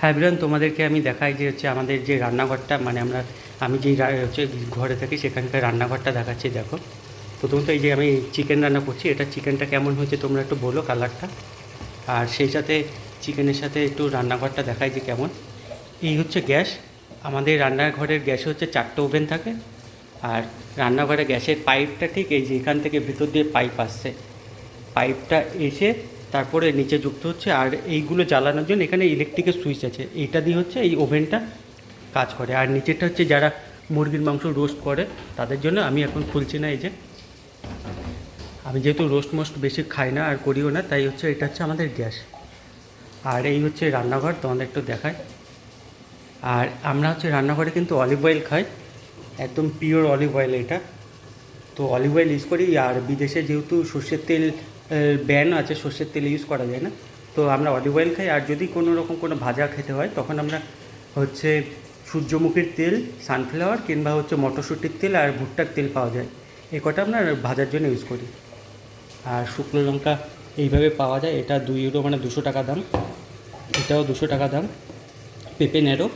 হ্যাঁ বিরান, তোমাদেরকে আমি দেখাই যে হচ্ছে আমাদের যে রান্নাঘরটা মানে আমরা, আমি যেই হচ্ছে ঘরে থাকি সেখানকার রান্নাঘরটা দেখাচ্ছি, দেখো। প্রথমত এই যে আমি চিকেন রান্না করছি, এটা চিকেনটা কেমন হয়েছে তোমরা একটু বলো কালারটা আর সেই সাথে চিকেনের সাথে একটু রান্নাঘরটা দেখাই যে কেমন। এই হচ্ছে গ্যাস, আমাদের রান্নাঘরের গ্যাসে হচ্ছে চারটে ওভেন থাকে। আর রান্নাঘরে গ্যাসের পাইপটা ঠিক এই যে এখান থেকে ভিতর দিয়ে পাইপ আসছে। পাইপটা এসে তারপরে নিচে যুক্ত হচ্ছে, আর এইগুলো জ্বালানোর জন্য এখানে ইলেকট্রিকের সুইচ আছে। এইটা দিয়ে হচ্ছে এই ওভেনটা কাজ করে। আর নিচেরটা হচ্ছে যারা মুরগির মাংস রোস্ট করে, তাদের জন্য আমি এখন খুলছি না এই যে। আমি যেহেতু রোস্ট মোস্ট বেশি খাই না আর করিও না, তাই হচ্ছে এটা হচ্ছে আমাদের গ্যাস। আর এই হচ্ছে রান্নাঘর, তোমাদের একটু দেখায় আর আমরা হচ্ছে রান্নাঘরে কিন্তু অলিভ অয়েল খাই, একদম পিওর অলিভ অয়েল এটা। তো অলিভ অয়েল ইউজ করি, আর বিদেশে যেহেতু সর্ষের তেল ব্যান আছে, সর্ষের তেল ইউজ করা যায় না। তো আমরা অলিভ অয়েল খাই, আর যদি কোনো রকম কোনো ভাজা খেতে হয়, তখন আমরা হচ্ছে সূর্যমুখীর তেল সানফ্লাওয়ার কিংবা হচ্ছে মটরশুঁটির তেল আর ভুট্টার তেল পাওয়া যায়। এই কটা আমরা ভাজার জন্য ইউজ করি। আর শুকনো লঙ্কা এইভাবে পাওয়া যায়, এটা দুই ইউরো মানে দুশো টাকা দাম। এটাও দুশো টাকা দাম, পেঁপে নেরো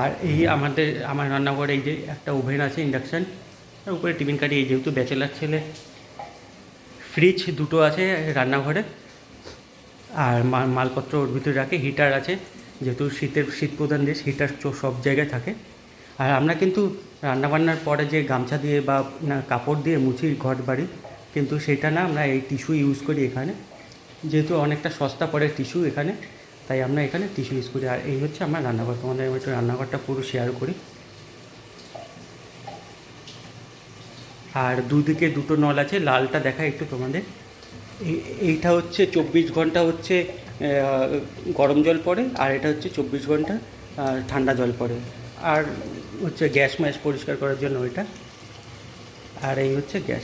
আর এই আমাদের, আমার রান্নাঘরে এই যে একটা ওভেন আছে ইন্ডাকশান উপরে টিফিন কাটি এই যেহেতু ব্যাচেলার ছেলে ফ্রিজ দুটো আছে রান্নাঘরে আর মালপত্র ওর ভিতরে রাখে হিটার আছে, যেহেতু শীতের, শীত প্রধান দেশ হিটার সব জায়গায় থাকে। আর আমরা কিন্তু রান্নাবান্নার পরে যে গামছা দিয়ে বা কাপড় দিয়ে মুছি ঘর বাড়ি কিন্তু সেটা না আমরা এই টিস্যু ইউজ করি এখানে। যেহেতু অনেকটা সস্তা পড়ে টিস্যু এখানে, তাই আমরা এখানে টিস্যু ইউজ করি। আর এই হচ্ছে আমার রান্নাঘর। তোমাদের একটু রান্নাঘরটা পুরো শেয়ার করি। আর দুদিকে দুটো নল আছে, লালটা দেখা একটু তোমাদের। এই- এইটা হচ্ছে চব্বিশ ঘণ্টা হচ্ছে গরম জল পড়ে, আর এটা হচ্ছে চব্বিশ ঘণ্টা ঠান্ডা জল পড়ে। আর হচ্ছে গ্যাস ম্যাস পরিষ্কার করার জন্য ওইটা। আর এই হচ্ছে গ্যাস।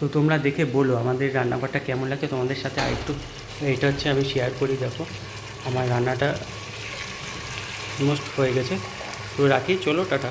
তো তোমরা দেখে বলো, আমাদের রান্নাঘরটা কেমন লাগে তোমাদের সাথে আরেকটু এটা হচ্ছে আমি শেয়ার করি, দেখো। আমার রান্নাটা অলমোস্ট হয়ে গেছে। তো রাখি? চলো টাটা।